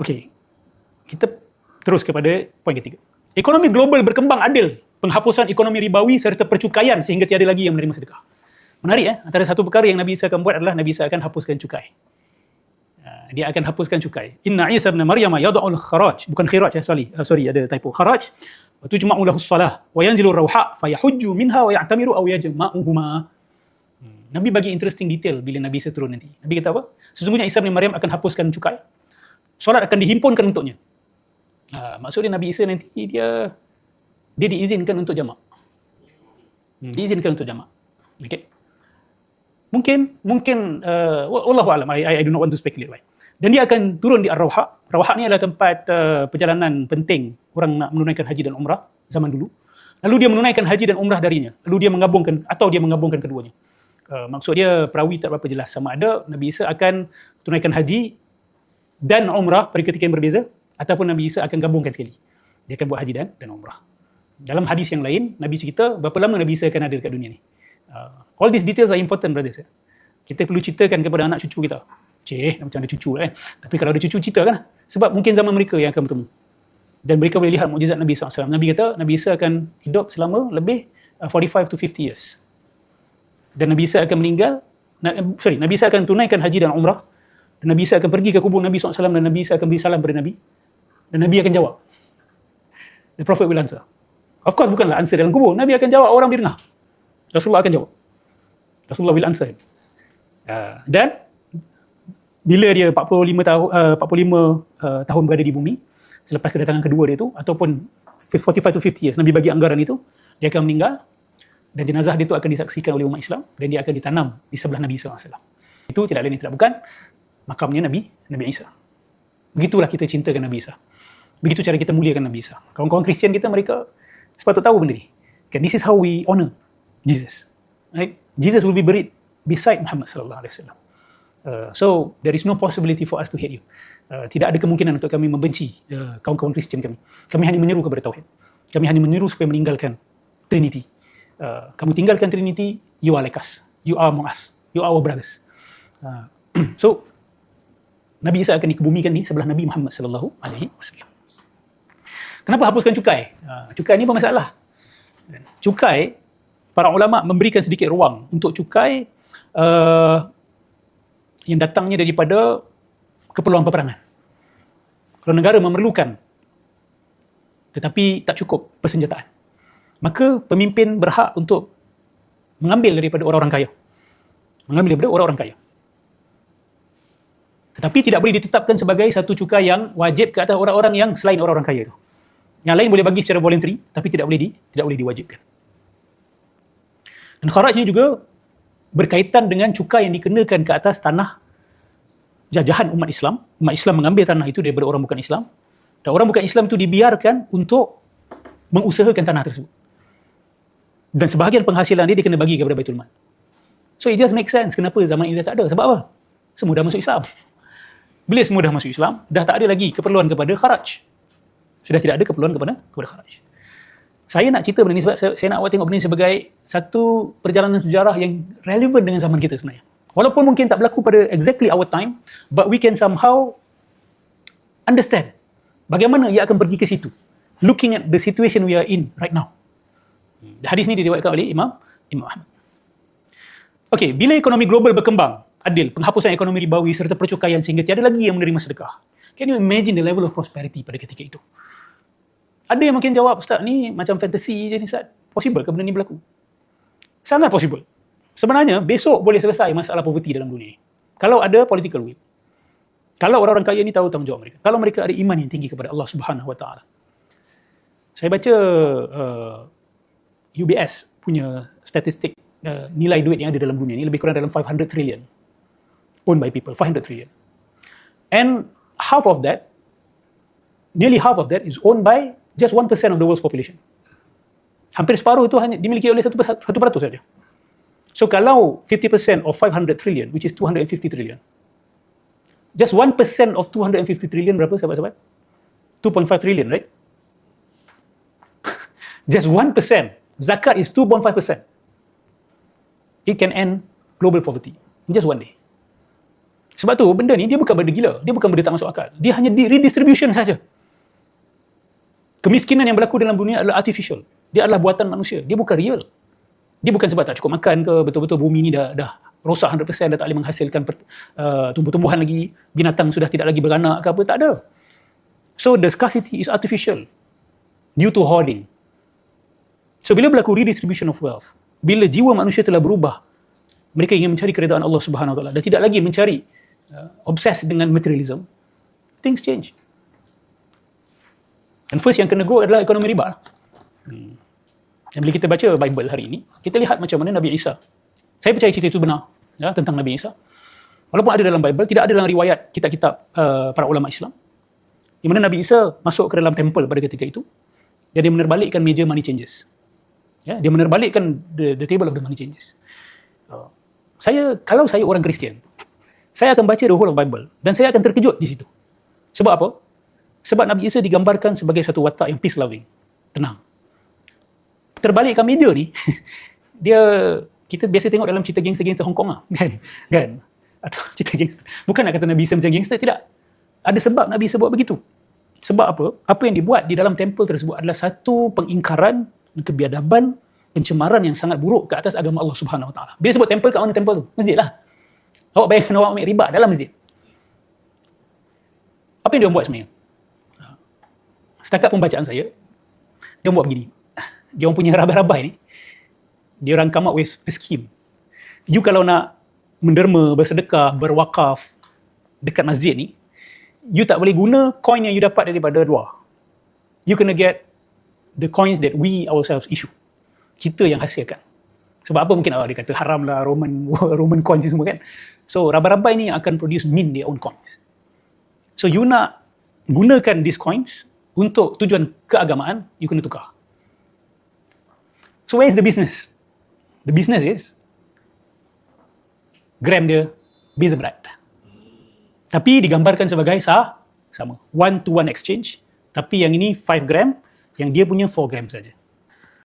Okey. Kita terus kepada poin ketiga. Ekonomi global berkembang adil, penghapusan ekonomi ribawi serta percukaian sehingga tiada lagi yang menerima sedekah. Menarik eh, antara satu perkara yang Nabi Isa akan buat adalah Nabi Isa akan hapuskan cukai. Ah, dia akan hapuskan cukai. Inna Isa bin Maryam yad'ul kharaj, bukan khiraj eh, sorry. Uh, sorry ada typo. Kharaj wa tujma'u lahu salah wa yanzilu rauha fa yahujju minha wa ya'tamiru aw yajma'uhuma. Hmm, Nabi bagi interesting detail bila Nabi Isa turun nanti. Nabi kata apa? Sesungguhnya Isa bin Maryam akan hapuskan cukai. Solat akan dihimpunkan untuknya. Ha, maksudnya Nabi Isa nanti dia dia diizinkan untuk jamak. Hmm, diizinkan untuk jamak. Okay. Mungkin mungkin uh, wallahu alam I, I, I do not want to speculate right. Dan dia akan turun di Ar-Rawha. Rawha ni adalah tempat uh, perjalanan penting orang nak menunaikan haji dan umrah zaman dulu. Lalu dia menunaikan haji dan umrah darinya. Lalu dia menggabungkan atau dia menggabungkan keduanya. Uh, maksud dia perawi tak berapa jelas sama ada Nabi Isa akan tunaikan haji dan umrah pada ketika yang berbeza ataupun Nabi Isa akan gabungkan sekali. Dia akan buat haji dan dan umrah. Dalam hadis yang lain, Nabi cerita berapa lama Nabi Isa akan ada dekat dunia ni. Uh, all these details are important, brothers. Kita perlu ceritakan kepada anak cucu kita. Cih, macam ada cucu kan. Tapi kalau ada cucu, cerita kan. Sebab mungkin zaman mereka yang akan bertemu. Dan mereka boleh lihat mukjizat Nabi SAW. Nabi kata, Nabi Isa akan hidup selama lebih uh, 45 to 50 years. Dan Nabi Isa akan meninggal, na, sorry, Nabi Isa akan tunaikan haji dan umrah. Dan Nabi Isa akan pergi ke kubur Nabi SAW dan Nabi Isa akan beri salam kepada Nabi. Dan Nabi akan jawab. The Prophet will answer. Of course bukanlah answer dalam kubur. Nabi akan jawab orang birnah. Rasulullah akan jawab. Rasulullah will answer. Uh, dan bila dia 45 tahun uh, 45 uh, tahun berada di bumi selepas kedatangan kedua dia tu ataupun 45 to 50 years Nabi bagi anggaran itu dia akan meninggal dan jenazah dia tu akan disaksikan oleh umat Islam dan dia akan ditanam di sebelah Nabi SAW. Itu tidak lain tidak bukan makamnya Nabi Nabi Isa. Begitulah kita cintakan Nabi Isa. Begitu cara kita muliakan Nabi Isa. Kawan-kawan Kristian kita mereka sepatut tahu benda ni. Okay, this is how we honor Jesus. Right? Jesus will be buried beside Muhammad sallallahu alaihi wasallam. Uh, so there is no possibility for us to hate you. Uh, tidak ada kemungkinan untuk kami membenci uh, kawan-kawan Kristian kami. Kami hanya menyeru kepada tauhid. Kami hanya menyeru supaya meninggalkan Trinity. Uh, kamu tinggalkan Trinity, you are like us. You are among us. You are our brothers. Uh, so Nabi Isa akan dikebumikan ni sebelah Nabi Muhammad sallallahu alaihi wasallam. Kenapa hapuskan cukai? Uh, cukai ni bermasalah. Cukai para ulama memberikan sedikit ruang untuk cukai uh, yang datangnya daripada keperluan peperangan. Kalau negara memerlukan tetapi tak cukup persenjataan, maka pemimpin berhak untuk mengambil daripada orang-orang kaya. Mengambil daripada orang-orang kaya. Tetapi tidak boleh ditetapkan sebagai satu cukai yang wajib ke atas orang-orang yang selain orang-orang kaya itu. Yang lain boleh bagi secara voluntary, tapi tidak boleh di, tidak boleh diwajibkan. Dan kharaj ini juga berkaitan dengan cukai yang dikenakan ke atas tanah jajahan umat Islam. Umat Islam mengambil tanah itu daripada orang bukan Islam. Dan orang bukan Islam itu dibiarkan untuk mengusahakan tanah tersebut. Dan sebahagian penghasilan dia, dia kena bagi kepada Baitul Mal. So it just make sense kenapa zaman ini dah tak ada. Sebab apa? Semua dah masuk Islam. Bila semua dah masuk Islam, dah tak ada lagi keperluan kepada kharaj. Sudah tidak ada keperluan kepada kepada kharaj. Saya nak cerita benda ni sebab saya, saya nak awak tengok benda ni sebagai satu perjalanan sejarah yang relevan dengan zaman kita sebenarnya. Walaupun mungkin tak berlaku pada exactly our time, but we can somehow understand bagaimana ia akan pergi ke situ. Looking at the situation we are in right now. Hadis ni diriwayatkan oleh Imam Imam Ahmad. Okey, bila ekonomi global berkembang, adil, penghapusan ekonomi ribawi serta percukaian sehingga tiada lagi yang menerima sedekah. Can you imagine the level of prosperity pada ketika itu? Ada yang mungkin jawab, Ustaz, ni macam fantasy je ni, Ustaz. Possible ke benda ni berlaku? Sangat possible. Sebenarnya, besok boleh selesai masalah poverty dalam dunia ni. Kalau ada political will. Kalau orang-orang kaya ni tahu tanggungjawab mereka. Kalau mereka ada iman yang tinggi kepada Allah Subhanahu Wa Taala. Saya baca uh, UBS punya statistik uh, nilai duit yang ada dalam dunia ni lebih kurang dalam 500 trillion owned by people 500 trillion. And half of that nearly half of that is owned by just 1% of the world's population. Hampir separuh itu hanya dimiliki oleh 1% saja. So kalau 50% of 500 trillion which is 250 trillion just 1% of 250 trillion berapa sahabat-sahabat? 2.5 trillion right? Just 1% zakat is 2.5%. It can end global poverty in just one day. Sebab tu benda ni dia bukan benda gila, dia bukan benda tak masuk akal. Dia hanya di redistribution saja. Kemiskinan yang berlaku dalam dunia adalah artificial. Dia adalah buatan manusia, dia bukan real. Dia bukan sebab tak cukup makan ke, betul-betul bumi ni dah dah rosak 100% dah tak boleh menghasilkan uh, tumbuh-tumbuhan lagi, binatang sudah tidak lagi beranak ke apa, tak ada. So the scarcity is artificial due to hoarding. So bila berlaku redistribution of wealth, bila jiwa manusia telah berubah, mereka ingin mencari keredaan Allah Subhanahu Wa Taala dan tidak lagi mencari uh, obses dengan materialism, things change. And first yang kena go adalah ekonomi riba. Lah. Hmm. Dan bila kita baca Bible hari ini, kita lihat macam mana Nabi Isa. Saya percaya cerita itu benar ya, tentang Nabi Isa. Walaupun ada dalam Bible, tidak ada dalam riwayat kitab-kitab uh, para ulama Islam. Di mana Nabi Isa masuk ke dalam temple pada ketika itu, dan dia menerbalikkan meja money changes. Ya, dia menerbalikkan the, the table of the money changes. Uh, saya, kalau saya orang Kristian, saya akan baca the whole of Bible dan saya akan terkejut di situ. Sebab apa? Sebab Nabi Isa digambarkan sebagai satu watak yang peace loving, tenang terbalikkan media ni dia kita biasa tengok dalam cerita gangster-gangster Hong Kong lah kan? Kan? Atau cerita gangster bukan nak kata Nabi Isa macam gangster tidak. Ada sebab Nabi Isa buat begitu. Sebab apa? Apa yang dibuat di dalam temple tersebut adalah satu pengingkaran kebiadaban pencemaran yang sangat buruk ke atas agama Allah Subhanahu Wa Taala. Bila sebut temple kat mana temple tu? Masjid lah awak bayangkan awak ambil riba dalam masjid apa yang dia buat sebenarnya setakat pembacaan saya dia buat begini dia orang punya rabai-rabai ni, dia orang come up with a scheme. You kalau nak menderma, bersedekah, berwakaf dekat masjid ni, you tak boleh guna coin yang you dapat daripada luar. You kena get the coins that we ourselves issue. Kita yang hasilkan. Sebab apa mungkin oh, dia kata haram lah Roman Roman coins semua kan. So rabai-rabai ni akan produce mint their own coins. So you nak gunakan these coins untuk tujuan keagamaan, you kena tukar. So where is the business? The business is gram dia beza berat. Tapi digambarkan sebagai sah sama. One to one exchange. Tapi yang ini 5 gram, yang dia punya 4 gram saja.